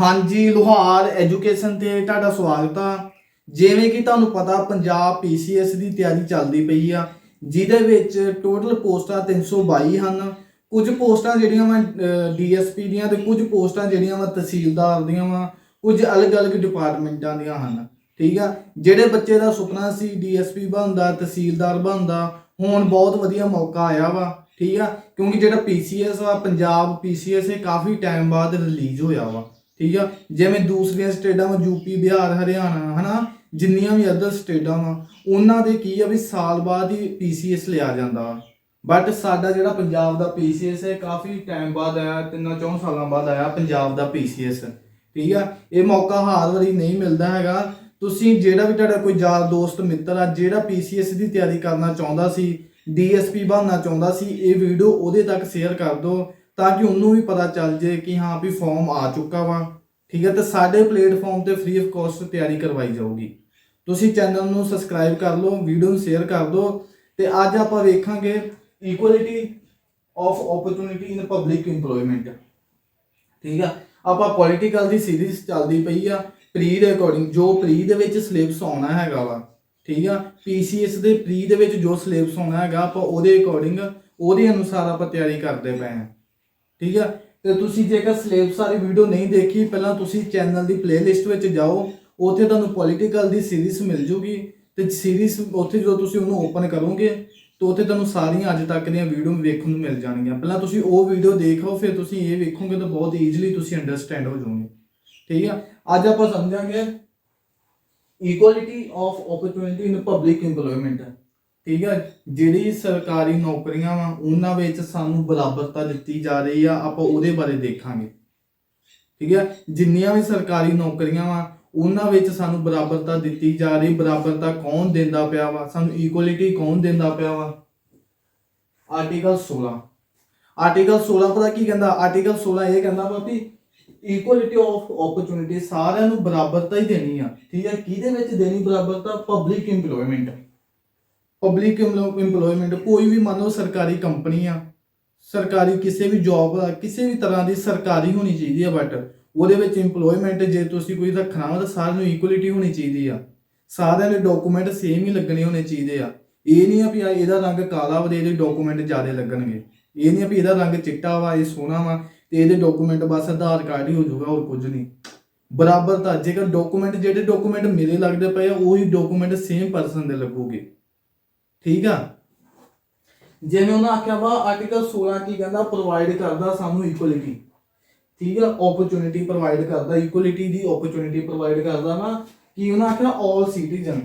ਹਾਂਜੀ, ਲੋਹਾਰ ਐਜੂਕੇਸ਼ਨ ਤੇ ਤੁਹਾਡਾ ਸਵਾਗਤ ਆ। ਜਿਵੇਂ ਕਿ ਤੁਹਾਨੂੰ ਪਤਾ, ਪੰਜਾਬ ਪੀਸੀਐਸ ਦੀ ਤਿਆਰੀ ਚੱਲਦੀ ਪਈ ਆ, ਜਿਹਦੇ ਵਿੱਚ ਟੋਟਲ ਪੋਸਟਾਂ 322 ਹਨ। ਕੁਝ ਪੋਸਟਾਂ ਜਿਹੜੀਆਂ ਵਾ ਡੀਐਸਪੀ ਦੀਆਂ ਤੇ ਕੁਝ ਪੋਸਟਾਂ ਜਿਹੜੀਆਂ ਵਾ ਤਹਿਸੀਲਦਾਰ ਦੀਆਂ ਵਾ, ਕੁਝ ਅਲੱਗ-ਅਲੱਗ ਡਿਪਾਰਟਮੈਂਟਾਂ ਦੀਆਂ ਹਨ। ਠੀਕ ਆ? ਜਿਹੜੇ ਬੱਚੇ ਦਾ ਸੁਪਨਾ ਸੀ ਡੀਐਸਪੀ ਬਣਦਾ, ਤਹਿਸੀਲਦਾਰ ਬਣਦਾ, ਹੁਣ ਬਹੁਤ ਵਧੀਆ ਮੌਕਾ ਆਇਆ ਵਾ। ਠੀਕ ਆ? ਕਿਉਂਕਿ ਜਿਹੜਾ ਪੀਸੀਐਸ ਵਾ, ਪੰਜਾਬ ਪੀਸੀਐਸ ਇਹ ਕਾਫੀ ਟਾਈਮ ਬਾਅਦ ਰਿਲੀਜ਼ ਹੋਇਆ ਵਾ। ਠੀਕ ਆ? ਜਿਵੇਂ ਦੂਸਰੀਆਂ ਸਟੇਟਾਂ ਵਾ ਯੂਪੀ ਬਿਹਾਰ, ਹਰਿਆਣਾ, ਹਨਾ? ਜਿੰਨੀਆਂ ਵੀ ਅਦਰ ਸਟੇਟਾਂ ਵਾ, ਉਹਨਾਂ ਦੇ ਕੀ ਆ ਵੀ ਸਾਲ ਬਾਅਦ ਹੀ ਪੀਸੀਐਸ ਲਿਆ ਜਾਂਦਾ। ਵਾ ਬਟ ਸਾਡਾ ਜਿਹੜਾ ਪੰਜਾਬ ਦਾ ਪੀਸੀਐਸ ਹੈ, ਕਾਫੀ ਟਾਈਮ ਬਾਅਦ ਆਇਆ, ਤਿੰਨਾਂ ਚੌਂ ਸਾਲਾਂ ਬਾਅਦ ਆਇਆ ਪੰਜਾਬ ਦਾ ਪੀਸੀਐਸ ਠੀਕ ਆ? ਇਹ ਮੌਕਾ ਹਰ ਵਾਰੀ ਨਹੀਂ ਮਿਲਦਾ ਹੈਗਾ। ਤੁਸੀਂ ਜਿਹੜਾ ਵੀ ਤੁਹਾਡਾ ਕੋਈ ਯਾਰ, ਦੋਸਤ, ਮਿੱਤਰ ਆ, ਜਿਹੜਾ ਪੀਸੀਐਸ ਦੀ ਤਿਆਰੀ ਕਰਨਾ ਚਾਹੁੰਦਾ ਸੀ, ਡੀਐਸਪੀ ਬਣਨਾ ਚਾਹੁੰਦਾ ਸੀ, ਇਹ ਵੀਡੀਓ ਉਹਦੇ ਤੱਕ ਸ਼ੇਅਰ ਕਰ ਦਿਓ। ਤਾਂ ਕਿ ਉਹਨੂੰ ਵੀ ਪਤਾ ਚੱਲ ਜੇ ਕਿ ਹਾਂ ਵੀ ਫਾਰਮ ਆ ਚੁੱਕਾ ਵਾ। ਠੀਕ ਹੈ, ਤੇ ਸਾਡੇ ਪਲੇਟਫਾਰਮ ਤੇ ਫ੍ਰੀ ਆਫ ਕਾਸਟ ਤਿਆਰੀ ਕਰਵਾਈ ਜਾਊਗੀ। ਤੁਸੀਂ ਚੈਨਲ ਨੂੰ ਸਬਸਕ੍ਰਾਈਬ ਕਰ ਲਓ ਵੀਡੀਓ ਨੂੰ ਸ਼ੇਅਰ ਕਰ ਦਿਓ, ਤੇ ਅੱਜ ਆਪਾਂ ਵੇਖਾਂਗੇ equality of opportunity in public EMPLOYMENT ਠੀਕ ਆ, ਆਪਾਂ ਪੋਲੀਟੀਕਲ ਦੀ ਸੀਰੀਜ਼ ਚੱਲਦੀ ਪਈ ਆ ਪ੍ਰੀ ਦੇ ਅਕੋਰਡਿੰਗ ਜੋ ਪ੍ਰੀ ਦੇ ਵਿੱਚ ਸਿਲੇਬਸ ਆਉਣਾ ਹੈਗਾ ਵਾ। ਠੀਕ ਆ ਪੀਸੀਐਸ ਦੇ ਪ੍ਰੀ ਦੇ ਵਿੱਚ ਜੋ ਸਿਲੇਬਸ ਆਉਣਾ ਹੈਗਾ, ਆਪਾਂ ਉਹਦੇ ਅਕੋਰਡਿੰਗ ਉਹਦੇ ਅਨੁਸਾਰ ਆਪਾਂ ਤਿਆਰੀ ਕਰਦੇ ਪਏ ਆ। ਠੀਕ ਆ? ਤੇ ਤੁਸੀਂ ਜੇਕਰ ਸਿਲੇਬਸ ਵਾਲੀ ਵੀਡੀਓ ਨਹੀਂ ਦੇਖੀ, ਪਹਿਲਾਂ ਤੁਸੀਂ ਚੈਨਲ ਦੀ ਪਲੇਲਿਸਟ ਵਿੱਚ ਜਾਓ। ਉੱਥੇ ਤੁਹਾਨੂੰ ਪੋਲੀਟੀਕਲ ਦੀ ਸੀਰੀਜ਼ ਮਿਲ ਜੂਗੀ। ਤੇ ਸੀਰੀਜ਼ ਉੱਥੇ ਜਦੋਂ ਤੁਸੀਂ ਉਹਨੂੰ ਓਪਨ ਕਰੋਗੇ, ਤਾਂ ਉੱਥੇ ਤੁਹਾਨੂੰ ਸਾਰੀਆਂ ਅੱਜ ਤੱਕ ਦੀਆਂ ਵੀਡੀਓ ਵੇਖਣ ਨੂੰ ਮਿਲ ਜਾਣਗੀਆਂ। ਪਹਿਲਾਂ ਤੁਸੀਂ ਉਹ ਵੀਡੀਓ ਦੇਖੋ, ਫਿਰ ਤੁਸੀਂ ਇਹ ਵੇਖੋਗੇ ਤਾਂ ਬਹੁਤ ਈਜ਼ੀਲੀ ਤੁਸੀਂ ਅੰਡਰਸਟੈਂਡ ਹੋ ਜਾਓਗੇ। ਠੀਕ ਆ? ਅੱਜ ਆਪਾਂ ਸਮਝਾਂਗੇ equality of opportunity in public EMPLOYMENT ਠੀਕ ਆ? ਜਿਹੜੀ ਸਰਕਾਰੀ ਨੌਕਰੀਆਂ ਵਾ, ਉਹਨਾਂ ਵਿੱਚ ਸਾਨੂੰ ਬਰਾਬਰਤਾ ਦਿੱਤੀ ਜਾ ਰਹੀ ਆ, ਆਪਾਂ ਉਹਦੇ ਬਾਰੇ ਦੇਖਾਂਗੇ। ਠੀਕ ਆ? ਜਿੰਨੀਆਂ ਵੀ ਸਰਕਾਰੀ ਨੌਕਰੀਆਂ ਵਾ, ਉਹਨਾਂ ਵਿੱਚ ਸਾਨੂੰ ਬਰਾਬਰਤਾ ਦਿੱਤੀ ਜਾ ਰਹੀ, ਬਰਾਬਰਤਾ ਕੌਣ ਦਿੰਦਾ ਪਿਆ ਵਾ? ਸਾਨੂੰ ਇਕੁਐਲਿਟੀ ਕੌਣ ਦਿੰਦਾ ਪਿਆ ਵਾ? ਆਰਟੀਕਲ 16 ਆਰਟੀਕਲ 16 ਪਤਾ ਕੀ ਕਹਿੰਦਾ? ਆਰਟੀਕਲ 16 ਇਹ ਕਹਿੰਦਾ ਵਾ ਵੀ ਇਕੁਐਲਿਟੀ ਆਫ ਓਪਰਚੁਨਿਟੀ ਸਾਰਿਆਂ ਨੂੰ ਬਰਾਬਰਤਾ ਹੀ ਦੇਣੀ ਆ। ਠੀਕ ਹੈ ਕਿਹਦੇ ਵਿੱਚ ਦੇਣੀ ਬਰਾਬਰਤਾ? ਪਬਲਿਕ EMPLOYMENT ਪਬਲਿਕ EMPLOYMENT, ਕੋਈ ਵੀ ਮੰਨ ਲਓ ਸਰਕਾਰੀ ਕੰਪਨੀ ਆ, ਸਰਕਾਰੀ ਕਿਸੇ ਵੀ ਜੌਬ ਆ, ਕਿਸੇ ਵੀ ਤਰ੍ਹਾਂ ਦੀ ਸਰਕਾਰੀ ਹੋਣੀ ਚਾਹੀਦੀ ਆ ਬਟ ਉਹਦੇ ਵਿੱਚ EMPLOYMENT ਜੇ ਤੁਸੀਂ ਕੋਈ ਰੱਖਣਾ ਵਾ ਤਾਂ ਸਾਰਿਆਂ ਨੂੰ ਇਕੁਅਲਿਟੀ ਹੋਣੀ ਚਾਹੀਦੀ ਆ। ਸਾਰਿਆਂ ਦੇ ਡਾਕੂਮੈਂਟ ਸੇਮ ਹੀ ਲੱਗਣੇ ਹੋਣੇ ਚਾਹੀਦੇ ਆ। ਇਹ ਨਹੀਂ ਆ ਵੀ ਇਹਦਾ ਰੰਗ ਕਾਲਾ ਵਾ ਤੇ ਇਹਦੇ ਡਾਕੂਮੈਂਟ ਜ਼ਿਆਦਾ ਲੱਗਣਗੇ। ਇਹ ਨਹੀਂ ਆ ਵੀ ਇਹਦਾ ਰੰਗ ਚਿੱਟਾ ਵਾ, ਇਹ ਸੋਹਣਾ ਵਾ ਤੇ ਇਹਦੇ ਡਾਕੂਮੈਂਟ ਬਸ ਆਧਾਰ ਕਾਰਡ ਹੀ ਹੋ ਜਾਊਗਾ, ਹੋਰ ਕੁਝ ਨਹੀਂ। ਬਰਾਬਰ ਤਾਂ ਜੇਕਰ ਡਾਕੂਮੈਂਟ ਜਿਹੜੇ ਡਾਕੂਮੈਂਟ ਮੇਰੇ ਲੱਗਦੇ ਪਏ ਆ, ਉਹੀ ਡਾਕੂਮੈਂਟ ਸੇਮ ਪਰਸਨ ਦੇ ਲੱਗੂਗੇ। ਠੀਕ ਆ? ਜਿਵੇਂ ਉਹਨਾਂ ਆਖਿਆ ਵਾ ਆਰਟੀਕਲ 16 ਕੀ ਕਹਿੰਦਾ ਪ੍ਰੋਵਾਈਡ ਕਰਦਾ ਸਾਨੂੰ ਇਕੁਅਲਿਟੀ ਠੀਕ ਆ? ਓਪਰਚੁਨਿਟੀ ਪ੍ਰੋਵਾਈਡ ਕਰਦਾ ਇਕੁਅਲਿਟੀ ਦੀ ਓਪਰਚੁਨਿਟੀ ਪ੍ਰੋਵਾਈਡ ਕਰਦਾ ਨਾ, ਕਿ ਉਹਨਾਂ ਆਖਿਆ? 올 ਸਿਟੀਜ਼ਨ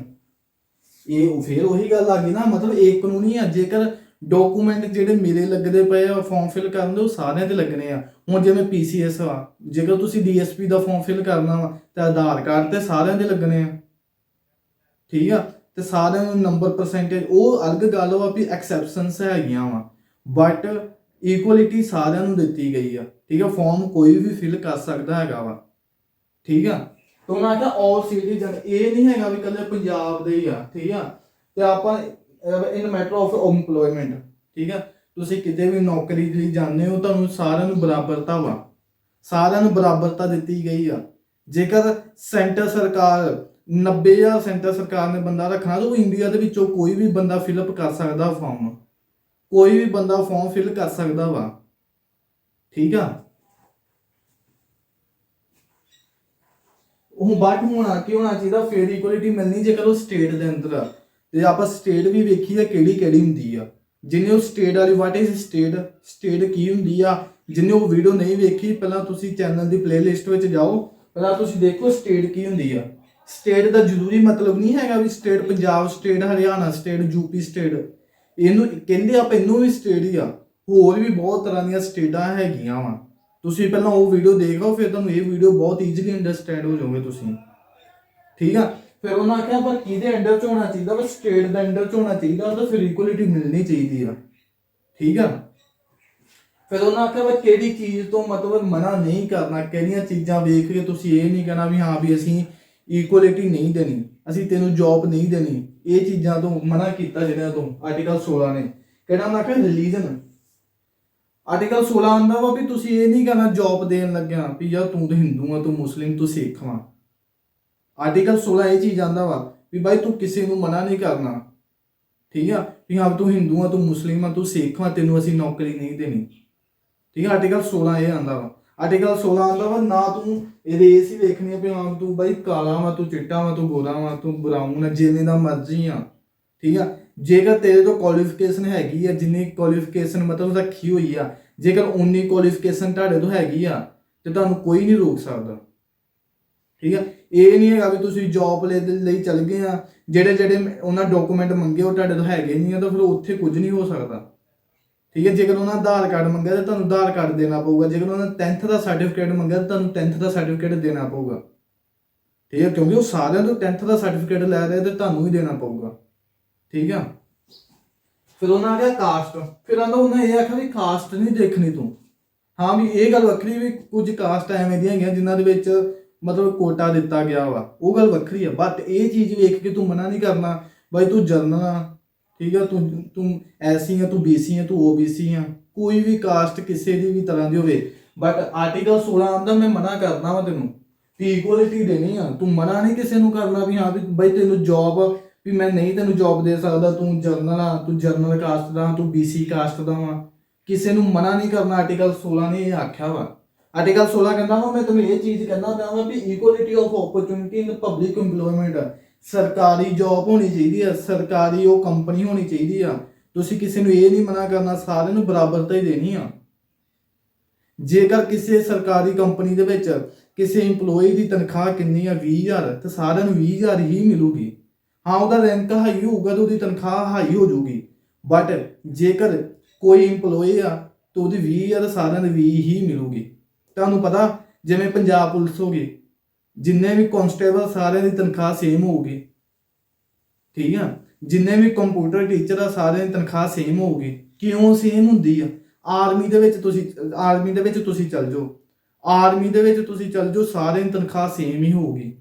ਇਹ ਫਿਰ ਉਹੀ ਗੱਲ ਆ ਗਈ ਨਾ, ਮਤਲਬ ਇਹ ਕਾਨੂੰਨੀ ਆ, ਜੇਕਰ ਡਾਕੂਮੈਂਟ ਜਿਹੜੇ ਮੇਰੇ ਲੱਗਦੇ ਪਏ ਆ ਫਾਰਮ ਫਿਲ ਕਰਨ ਦੇ, ਉਹ ਸਾਰਿਆਂ ਤੇ ਲੱਗਣੇ ਆ। ਹੁਣ ਜਿਵੇਂ ਪੀਸੀਐਸ ਆ, ਜੇਕਰ ਤੁਸੀਂ ਡੀਐਸਪੀ ਦਾ ਫਾਰਮ ਫਿਲ ਕਰਨਾ ਵਾ, ਤਾਂ ਆਧਾਰ ਕਾਰਡ ਤੇ ਸਾਰਿਆਂ ਦੇ ਲੱਗਣੇ ਆ। ਠੀਕ ਆ? ਤੇ ਸਾਰਿਆਂ ਨੂੰ ਨੰਬਰ ਪਰਸੈਂਟੇਜ ਉਹ ਅਲੱਗ ਗੱਲ ਵਾ ਵੀ ਐਕਸੈਪਸ਼ਨਸ ਹੈਗੀਆਂ ਵਾ ਬਟ ਇਕੁਅਲਿਟੀ ਸਾਰਿਆਂ ਨੂੰ ਦਿੱਤੀ ਗਈ ਆ, ਠੀਕ ਆ ਫਾਰਮ ਕੋਈ ਵੀ ਫਿਲ ਕਰ ਸਕਦਾ ਹੈਗਾ ਵਾ, ਠੀਕ ਆ, ਤੋਂ ਨਾ ਕਿ ਆਲ ਸਿਟੀਜ਼ਨ ਇਹ ਨਹੀਂ ਹੈਗਾ ਵੀ ਕੱਲੇ ਪੰਜਾਬ ਦੇ ਹੀ ਆ, ਠੀਕ ਆ, ਤੇ ਆਪਾਂ ਇਨ ਮੈਟਰ ਆਫ EMPLOYMENT, ਠੀਕ ਆ, ਤੁਸੀਂ ਕਿਤੇ ਵੀ ਨੌਕਰੀ ਲਈ ਜਾਂਦੇ ਹੋ, ਤੁਹਾਨੂੰ ਸਾਰਿਆਂ ਨੂੰ ਬਰਾਬਰਤਾ ਵਾ, ਸਾਰਿਆਂ ਨੂੰ ਬਰਾਬਰਤਾ ਦਿੱਤੀ ਗਈ ਆ, ਜੇਕਰ ਸੈਂਟਰ ਸਰਕਾਰ 90000 ਸੈਂਟਰ ਸਰਕਾਰ ਨੇ ਬੰਦਾ ਰੱਖਣਾ ਤਾਂ ਉਹ ਇੰਡੀਆ ਦੇ ਵਿੱਚੋਂ ਕੋਈ ਵੀ ਬੰਦਾ ਫਿਲਅਪ ਕਰ ਸਕਦਾ ਫਾਰਮ ਕੋਈ ਵੀ ਬੰਦਾ ਫਾਰਮ ਫਿਲ ਕਰ ਸਕਦਾ ਵਾ। ਠੀਕ ਆ? ਉਹ ਬਾਟ ਹੋਣਾ ਕਿ ਹੋਣਾ ਚਾਹੀਦਾ? ਫੇਰ ਇਕੁਅਲਿਟੀ ਮਿਲਣੀ ਜੇਕਰ ਉਹ ਸਟੇਟ ਦੇ ਅੰਦਰ ਆ। ਤੇ ਆਪਾਂ ਸਟੇਟ ਵੀ ਵੇਖੀ ਆ ਕਿਹੜੀ ਕਿਹੜੀ ਹੁੰਦੀ ਆ। ਜਿੰਨੇ ਉਹ ਸਟੇਟ ਵਾਲੀ ਵਾਟ ਇਜ਼ ਸਟੇਟ ਸਟੇਟ ਕੀ ਹੁੰਦੀ ਆ? ਜਿੰਨੇ ਉਹ ਵੀਡੀਓ ਨਹੀਂ ਵੇਖੀ, ਪਹਿਲਾਂ ਤੁਸੀਂ ਚੈਨਲ ਦੀ ਪਲੇਲਿਸਟ ਵਿੱਚ ਜਾਓ। ਪਹਿਲਾਂ ਤੁਸੀਂ ਦੇਖੋ ਸਟੇਟ ਕੀ ਹੁੰਦੀ ਆ। ਸਟੇਟ ਦਾ ਜ਼ਰੂਰੀ ਮਤਲਬ ਨਹੀਂ ਹੈਗਾ ਵੀ state Punjab state, Haryana state UP state. ਇਹਨੂੰ ਕਹਿੰਦੇ ਆਪਾਂ ਇਹਨੂੰ ਵੀ ਸਟੇਟ ਹੀ ਆ। ਹੋਰ ਵੀ ਬਹੁਤ ਤਰ੍ਹਾਂ ਦੀਆਂ ਸਟੇਟਾਂ ਹੈਗੀਆਂ ਵਾ। ਤੁਸੀਂ ਪਹਿਲਾਂ ਉਹ ਵੀਡੀਓ ਦੇਖੋ, ਫਿਰ ਤੁਹਾਨੂੰ ਇਹ ਵੀਡੀਓ ਬਹੁਤ ਈਜ਼ੀਲੀ ਅੰਡਰਸਟੈਂਡ ਹੋ ਜਾਓਗੇ ਤੁਸੀਂ। ਠੀਕ ਆ? ਫਿਰ ਉਹਨਾਂ ਆਖਿਆ ਪਰ ਕਿਹਦੇ ਅੰਡਰ ਚ ਹੋਣਾ ਚਾਹੀਦਾ? ਬਸ ਸਟੇਟ ਦੇ ਅੰਡਰ ਚ ਹੋਣਾ ਚਾਹੀਦਾ। ਤਾਂ ਫਿਰ ਇਕੁਅਲਿਟੀ ਮਿਲਣੀ ਚਾਹੀਦੀ ਆ। ਠੀਕ ਆ? ਫਿਰ ਉਹਨਾਂ ਆਖਿਆ ਵੀ ਕਿਹੜੀ ਚੀਜ਼ ਤੋਂ ਮਤਲਬ ਮਨਾ ਨਹੀਂ ਕਰਨਾ? ਕਿਹੜੀਆਂ ਚੀਜ਼ਾਂ ਵੇਖ ਕੇ ਤੁਸੀਂ ਇਹ ਨਹੀਂ ਕਹਿਣਾ ਵੀ ਹਾਂ ਵੀ ਅਸੀਂ ਇਕੁਐਲਿਟੀ ਨਹੀਂ ਦੇਣੀ, ਅਸੀਂ ਤੈਨੂੰ ਜੌਬ ਨਹੀਂ ਦੇਣੀ, ਇਹ ਚੀਜ਼ਾਂ ਤੋਂ ਮਨਾ ਕੀਤਾ ਜਿਹੜਿਆਂ ਤੋਂ ਆਰਟੀਕਲ 16 ਨੇ। ਕਿਹੜਾ ਨਾ ਕਿ ਰਿਲੀਜਨ ਆਰਟੀਕਲ 16 ਆਂਦਾ ਵਾ ਵੀ ਤੁਸੀਂ ਇਹ ਨਹੀਂ ਕਹਿਣਾ ਜੌਬ ਦੇਣ ਲੱਗਿਆ ਵੀ ਯਾਰ ਤੂੰ ਤੇ ਹਿੰਦੂ ਆ, ਤੂੰ ਮੁਸਲਿਮ, ਤੂੰ ਸਿੱਖ ਵਾ। ਆਰਟੀਕਲ 16 ਇਹ ਚੀਜ਼ ਆਂਦਾ ਵਾ ਵੀ ਬਾਈ ਤੂੰ ਕਿਸੇ ਨੂੰ ਮਨਾ ਨਹੀਂ ਕਰਨਾ। ਠੀਕ ਆ? ਵੀ ਹਾਂ, ਤੂੰ ਹਿੰਦੂ ਆ, ਤੂੰ ਮੁਸਲਿਮ ਆ, ਤੂੰ ਸਿੱਖ ਆ ਤੈਨੂੰ ਅਸੀਂ ਨੌਕਰੀ ਨਹੀਂ ਦੇਣੀ। ਠੀਕ ਆ? ਆਰਟੀਕਲ 16 ਇਹ ਆਂਦਾ ਵਾ। ਆਰਟੀਕਲ 16 ਆਂਦਾ ਵਾ, ਨਾ ਤੂੰ ਇਹਦੇ ਇਹ ਸੀ ਵੇਖਣੀ ਆ ਵੀ ਹਾਂ ਤੂੰ ਬਾਈ ਕਾਲਾ ਵਾ, ਤੂੰ ਚਿੱਟਾ ਵਾ, ਤੂੰ ਗੋਰਾ ਵਾ, ਤੂੰ ਬਰਾਊਨ ਆ, ਜਿਵੇਂ ਦਾ ਮਰਜ਼ੀ ਆ। ਠੀਕ ਆ? ਜੇਕਰ ਤੇਰੇ ਤੋਂ ਕੁਆਲੀਫਿਕੇਸ਼ਨ ਹੈਗੀ ਆ, ਜਿੰਨੀ ਕੁਆਲੀਫਿਕੇਸ਼ਨ ਮਤਲਬ ਰੱਖੀ ਹੋਈ ਆ, ਜੇਕਰ ਉਨੀ ਕੁਆਲੀਫਿਕੇਸ਼ਨ ਤੁਹਾਡੇ ਤੋਂ ਹੈਗੀ ਆ, ਤੇ ਤੁਹਾਨੂੰ ਕੋਈ ਨਹੀਂ ਰੋਕ ਸਕਦਾ। ਠੀਕ ਆ? ਇਹ ਨਹੀਂ ਹੈਗਾ ਵੀ ਤੁਸੀਂ ਜੌਬ ਲਈ ਚੱਲ ਗਏ ਆ ਜਿਹੜੇ ਜਿਹੜੇ ਉਹਨਾਂ ਡਾਕੂਮੈਂਟ ਮੰਗੇ ਉਹ ਤੁਹਾਡੇ ਤੋਂ ਹੈਗੇ ਨਹੀਂ ਆ, ਤਾਂ ਫਿਰ ਉੱਥੇ ਕੁਝ ਨਹੀਂ ਹੋ ਸਕਦਾ। ਠੀਕ ਹੈ, ਜੇਕਰ ਉਹਨਾਂ ਆਧਾਰ ਕਾਰਡ ਮੰਗਿਆ ਤਾਂ ਤੁਹਾਨੂੰ ਆਧਾਰ ਕਾਰਡ ਦੇਣਾ ਪਊਗਾ। ਜੇਕਰ ਉਹਨਾਂ 10th ਦਾ ਸਰਟੀਫਿਕੇਟ ਮੰਗਿਆ ਤਾਂ ਤੁਹਾਨੂੰ 10th ਦਾ ਸਰਟੀਫਿਕੇਟ ਦੇਣਾ ਪਊਗਾ। ਠੀਕ ਹੈ, ਕਿਉਂਕਿ ਉਹ ਸਾਰਿਆਂ ਤੋਂ 10th ਦਾ ਸਰਟੀਫਿਕੇਟ ਲੈ ਰਹੇ ਤੇ ਤੁਹਾਨੂੰ ਹੀ ਦੇਣਾ ਪਊਗਾ। ਠੀਕ ਆ ਫਿਰ ਉਹਨਾਂ ਆ ਗਿਆ ਕਾਸਟ ਫਿਰ ਆਂਦਾ ਉਹਨਾਂ ਇਹ ਆਖਿਆ ਵੀ ਕਾਸਟ ਨਹੀਂ ਦੇਖਣੀ ਤੂੰ। ਹਾਂ ਵੀ ਇਹ ਗੱਲ ਵੱਖਰੀ ਵੀ ਕੁਝ ਕਾਸਟ ਐਵੇਂ ਦੀਆਂ ਹੈਗੀਆਂ ਜਿਨ੍ਹਾਂ ਦੇ ਵਿੱਚ ਮਤਲਬ ਕੋਟਾ ਦਿੱਤਾ ਗਿਆ ਵਾ। ਉਹ ਗੱਲ ਵੱਖਰੀ ਆ ਬਟ ਇਹ ਚੀਜ਼ ਵੇਖ ਕੇ ਤੂੰ ਮਨਾ ਨਹੀਂ ਕਰਨਾ, ਬਾਈ ਤੂੰ ਜਰਨਲ ਆ ਠੀਕ ਆ, ਤੂੰ ਤੂੰ ਐਸੀ ਆ, ਤੂੰ ਬੀਸੀ ਆ, ਤੂੰ ਓਬੀਸੀ ਆ, ਕੋਈ ਵੀ ਕਾਸਟ ਕਿਸੇ ਦੀ ਵੀ ਤਰ੍ਹਾਂ ਦੀ ਹੋਵੇ। ਬਟ ਆਰਟੀਕਲ 16 ਆਂਦਾ ਮੈਂ ਮਨਾ ਕਰਦਾ ਵਾ ਤੈਨੂੰ ਵੀ ਇਕੁਅਲਿਟੀ ਦੇਣੀ ਆ। ਤੂੰ ਮਨਾ ਨਹੀਂ ਕਿਸੇ ਨੂੰ ਕਰਨਾ ਵੀ ਹਾਂ ਵੀ ਬਾਈ ਤੈਨੂੰ ਜੌਬ ਵੀ ਮੈਂ ਨਹੀਂ ਤੈਨੂੰ ਜੌਬ ਦੇ ਸਕਦਾ, ਤੂੰ ਜਰਨਲ ਆ, ਤੂੰ ਜਰਨਲ ਕਾਸਟ ਦਾ, ਤੂੰ ਬੀਸੀ ਕਾਸਟ ਦਾ ਵਾ। ਕਿਸੇ ਨੂੰ ਮਨਾ ਨਹੀਂ ਕਰਨਾ ਆਰਟੀਕਲ 16 ਨੇ ਇਹ ਆਖਿਆ ਵਾ। ਆਰਟੀਕਲ 16 ਕਹਿੰਦਾ ਵਾ, ਮੈਂ ਤੁਹਾਨੂੰ ਇਹ ਚੀਜ਼ ਕਹਿੰਦਾ ਪਿਆ ਵਾ ਵੀ equality of opportunity in public employment ਸਰਕਾਰੀ ਜੌਬ ਹੋਣੀ ਚਾਹੀਦੀ ਆ, ਸਰਕਾਰੀ ਉਹ ਕੰਪਨੀ ਹੋਣੀ ਚਾਹੀਦੀ ਆ। ਤੁਸੀਂ ਕਿਸੇ ਨੂੰ ਇਹ ਨਹੀਂ ਮਨਾ ਕਰਨਾ, ਸਾਰਿਆਂ ਨੂੰ ਬਰਾਬਰਤਾ ਹੀ ਦੇਣੀ ਆ। ਜੇਕਰ ਕਿਸੇ ਸਰਕਾਰੀ ਕੰਪਨੀ ਦੇ ਵਿੱਚ ਕਿਸੇ EMPLOYEE ਦੀ ਤਨਖਾਹ ਕਿੰਨੀ ਆ 20000 ਤੇ ਸਾਰਿਆਂ ਨੂੰ 20000 ਹੀ ਮਿਲੂਗੀ। ਹਾਂ, ਉਹਦਾ ਰੈਂਕ ਹਾਈ ਹੋਊਗਾ ਤਾਂ ਉਹਦੀ ਤਨਖਾਹ ਹਾਈ ਹੋ ਜਾਊਗੀ। ਬਟ ਜੇਕਰ ਕੋਈ EMPLOYEE ਆ, ਤਾਂ ਉਹਦੀ 20 ਆ ਸਾਰਿਆਂ ਨੂੰ 20 ਹੀ ਮਿਲੂਗੀ। ਤੁਹਾਨੂੰ ਪਤਾ, ਜਿਵੇਂ ਪੰਜਾਬ ਪੁਲਿਸ ਹੋ ਗਈ ਜਿੰਨੇ ਵੀ ਕਨਸਟੇਬਲ ਸਾਰਿਆਂ ਦੀ ਤਨਖਾਹ ਸੇਮ ਹੋਊਗੀ। ਠੀਕ ਆ? ਜਿੰਨੇ ਵੀ ਕੰਪਿਊਟਰ ਟੀਚਰ ਆ, ਸਾਰਿਆਂ ਦੀ ਤਨਖਾਹ ਸੇਮ ਹੋਊਗੀ। ਕਿਉਂ ਸੇਮ ਹੁੰਦੀ ਆ? ਆਰਮੀ ਦੇ ਵਿੱਚ ਤੁਸੀਂ ਆਰਮੀ ਦੇ ਵਿੱਚ ਤੁਸੀਂ ਚੱਲ ਜਾਓ। ਆਰਮੀ ਦੇ ਵਿੱਚ ਤੁਸੀਂ ਚੱਲ ਜਾਓ, ਸਾਰਿਆਂ ਦੀ ਤਨਖਾਹ ਸੇਮ ਹੀ ਹੋਊਗੀ।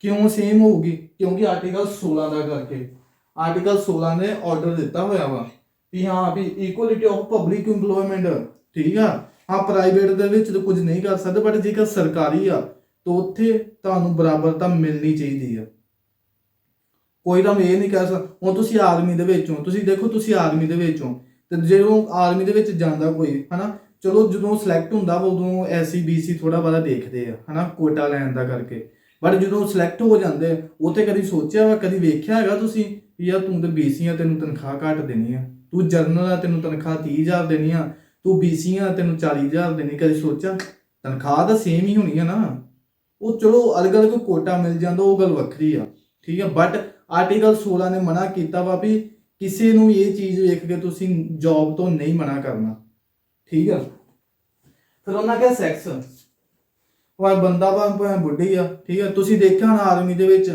ਕਿਉਂ ਸੇਮ ਹੋਊਗੀ? ਕਿਉਂਕਿ ਆਰਟੀਕਲ 16 ਦਾ ਕਰਕੇ। ਆਰਟੀਕਲ 16 ਨੇ ਆਰਡਰ ਦਿੱਤਾ ਹੋਇਆ ਵਾ ਵੀ ਹਾਂ ਵੀ ਇਕੁਅਲਿਟੀ ਆਫ ਪਬਲਿਕ ਏਮਪਲੋਇਮੈਂਟ ਠੀਕ ਆ? ਹਾਂ ਪ੍ਰਾਈਵੇਟ ਦੇ ਵਿੱਚ ਕੁਝ ਨਹੀਂ ਕਰ ਸਕਦੇ ਬਟ ਜੇਕਰ ਸਰਕਾਰੀ ਆ ਤਾਂ ਉੱਥੇ ਤੁਹਾਨੂੰ ਬਰਾਬਰਤਾ ਮਿਲਣੀ ਚਾਹੀਦੀ ਆ। ਕੋਈ ਤਾਂ ਇਹ ਨਹੀਂ ਕਹਿ ਸਕਦਾ, ਹੁਣ ਤੁਸੀਂ ਆਰਮੀ ਦੇ ਵਿੱਚ ਹੋ, ਤੁਸੀਂ ਦੇਖੋ ਤੁਸੀਂ ਆਰਮੀ ਦੇ ਵਿੱਚ ਹੋ, ਤੇ ਜਦੋਂ ਆਰਮੀ ਦੇ ਵਿੱਚ ਜਾਂਦਾ ਕੋਈ, ਹਨਾ, ਚਲੋ ਜਦੋਂ ਸਿਲੈਕਟ ਹੁੰਦਾ ਵਾ ਉਦੋਂ ਐਸਸੀ ਬੀਸੀ ਥੋੜਾ ਬਾਰਾ ਦੇਖਦੇ ਆ, ਹਨਾ ਕੋਟਾ ਲੈਣ ਦਾ ਕਰਕੇ। ਬਟ ਜਦੋਂ ਸਿਲੈਕਟ ਹੋ ਜਾਂਦੇ ਉੱਥੇ ਕਦੀ ਸੋਚਿਆ ਵਾ, ਕਦੀ ਵੇਖਿਆ ਹੈਗਾ ਤੁਸੀਂ ਵੀ ਯਾਰ ਤੂੰ ਤੇ ਬੀਸੀ ਆ, ਤੈਨੂੰ ਤਨਖਾਹ ਘੱਟ ਦੇਣੀ ਆ। ਤੂੰ ਜਰਨਲ ਆ, ਤੈਨੂੰ ਤਨਖਾਹ 30000 ਦੇਣੀ ਆ। ਤੂੰ ਬੀਸੀ ਆ, ਤੈਨੂੰ 40000 ਦੇਣੀ ਕਦੀ ਸੋਚਿਆ? ਤਨਖਾਹ ਤਾਂ ਸੇਮ ਹੀ ਹੋਣੀ ਆ ਨਾ। ਉਹ ਚਲੋ ਅਲੱਗ-ਅਲੱਗ ਕੋਟਾ ਮਿਲ ਜਾਂਦਾ, ਉਹ ਗੱਲ ਵੱਖਰੀ ਆ, ਠੀਕ ਆ? ਬਟ ਆਰਟੀਕਲ 16 ਨੇ ਮਨਾ ਕੀਤਾ ਵਾ ਵੀ ਕਿਸੇ ਨੂੰ ਵੀ ਇਹ ਚੀਜ਼ ਵੇਖ ਕੇ ਤੁਸੀਂ ਜੌਬ ਤੋਂ ਨਹੀਂ ਮਨਾ ਕਰਨਾ, ਠੀਕ ਆ? ਫਿਰ ਉਹਨਾਂ ਕਿਹਾ ਸੈਕਸ ਉਹ ਬੰਦਾ ਵਾ, ਭਾਵੇਂ ਬੁੱਢੀ ਆ, ਠੀਕ ਆ? ਤੁਸੀਂ ਦੇਖਿਆ ਹੋਣਾ ਆਰਮੀ ਦੇ ਵਿੱਚ,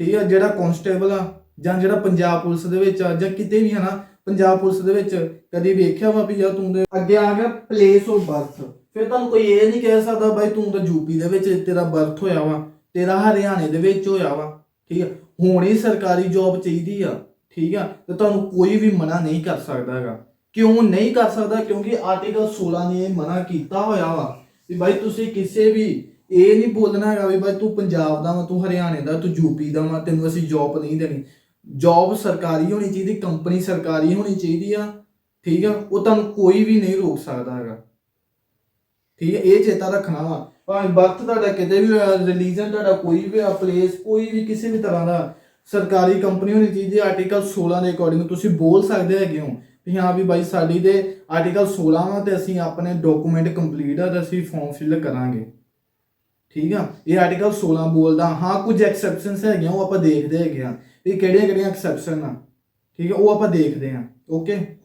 ਠੀਕ ਆ? ਜਿਹੜਾ ਕਨਸਟੇਬਲ ਆ, ਜਾਂ ਜਿਹੜਾ ਪੰਜਾਬ ਪੁਲਿਸ ਦੇ ਵਿੱਚ ਆ, ਜਾਂ ਕਿਤੇ ਵੀ ਹਨਾ ਪੰਜਾਬ ਪੁਲਿਸ ਦੇ ਵਿੱਚ ਕਦੀ ਵੇਖਿਆ ਵਾ ਵੀ ਯਾਰ ਤੂੰ ਦੇ ਅੱਗੇ ਆ ਗਿਆ ਪਲੇਸ ਆਫ ਬਰਥ ਫਿਰ ਤੁਹਾਨੂੰ ਕੋਈ ਇਹ ਨਹੀਂ ਕਹਿ ਸਕਦਾ ਬਾਈ ਤੂੰ ਤਾਂ ਯੂਪੀ ਦੇ ਵਿੱਚ ਤੇਰਾ ਬਰਥ ਹੋਇਆ ਵਾ, ਤੇਰਾ ਹਰਿਆਣੇ ਦੇ ਵਿੱਚ ਹੋਇਆ ਵਾ, ਠੀਕ ਆ? ਹੁਣ ਹੀ ਸਰਕਾਰੀ ਜੌਬ ਚਾਹੀਦੀ ਆ, ਠੀਕ ਆ? ਤੇ ਤੁਹਾਨੂੰ ਕੋਈ ਵੀ ਮਨਾ ਨਹੀਂ ਕਰ ਸਕਦਾ ਹੈਗਾ। ਕਿਉਂ ਨਹੀਂ ਕਰ ਸਕਦਾ? ਕਿਉਂਕਿ ਆਰਟੀਕਲ 16 ਨੇ ਇਹ ਮਨਾ ਕੀਤਾ ਹੋਇਆ ਵਾ ਵੀ ਬਾਈ ਤੁਸੀਂ ਕਿਸੇ ਵੀ ਇਹ ਨਹੀਂ ਬੋਲਣਾ ਹੈਗਾ ਵੀ ਬਾਈ ਤੂੰ ਪੰਜਾਬ ਦਾ ਵਾ, ਤੂੰ ਹਰਿਆਣੇ ਦਾ, ਤੂੰ ਯੂਪੀ ਦਾ ਵਾ, ਤੈਨੂੰ ਅਸੀਂ ਜੌਬ ਨਹੀਂ ਦੇਣੀ। ਜੌਬ ਸਰਕਾਰੀ ਹੋਣੀ ਚਾਹੀਦੀ ਕੰਪਨੀ ਸਰਕਾਰੀ ਹੋਣੀ ਚਾਹੀਦੀ ਆ, ਠੀਕ ਆ? ਉਹ ਤੁਹਾਨੂੰ ਕੋਈ ਵੀ ਨਹੀਂ ਰੋਕ ਸਕਦਾ ਹੈਗਾ। ਠੀਕ ਹੈ, ਇਹ ਚੇਤਾ ਰੱਖਣਾ ਵਾ। ਭਾਵੇਂ ਵਕਤ ਤੁਹਾਡਾ ਕਿਤੇ ਵੀ ਹੋਇਆ ਰਿਲੀਜਨ ਤੁਹਾਡਾ ਕੋਈ ਵੀ ਆ ਪਲੇਸ ਕੋਈ ਵੀ ਕਿਸੇ ਵੀ ਤਰ੍ਹਾਂ ਦਾ ਸਰਕਾਰੀ ਕੰਪਨੀ ਹੋਣੀ ਚਾਹੀਦੀ ਆਰਟੀਕਲ 16 ਦੇ ਅਕੋਰਡਿੰਗ ਤੁਸੀਂ ਬੋਲ ਸਕਦੇ ਹੈਗੇ ਹੋ ਵੀ ਹਾਂ ਵੀ ਬਾਈ ਸਾਡੀ ਦੇ ਆਰਟੀਕਲ 16 ਵਾ ਤੇ ਅਸੀਂ ਆਪਣੇ ਡਾਕੂਮੈਂਟ ਕੰਪਲੀਟ ਆ ਤੇ ਅਸੀਂ ਫਾਰਮ ਫਿਲ ਕਰਾਂਗੇ। ਠੀਕ ਆ? ਇਹ ਆਰਟੀਕਲ 16 ਬੋਲਦਾ। ਹਾਂ, ਕੁਝ ਐਕਸੈਪਸ਼ਨਸ ਹੈਗੀਆਂ, ਉਹ ਆਪਾਂ ਦੇਖਦੇ ਹੈਗੇ ਆ। ਵੀ ਕਿਹੜੀਆਂ ਕਿਹੜੀਆਂ ਐਕਸੈਪਸ਼ਨ ਆ। ਠੀਕ ਆ? ਉਹ ਆਪਾਂ ਦੇਖਦੇ ਆ। ਓਕੇ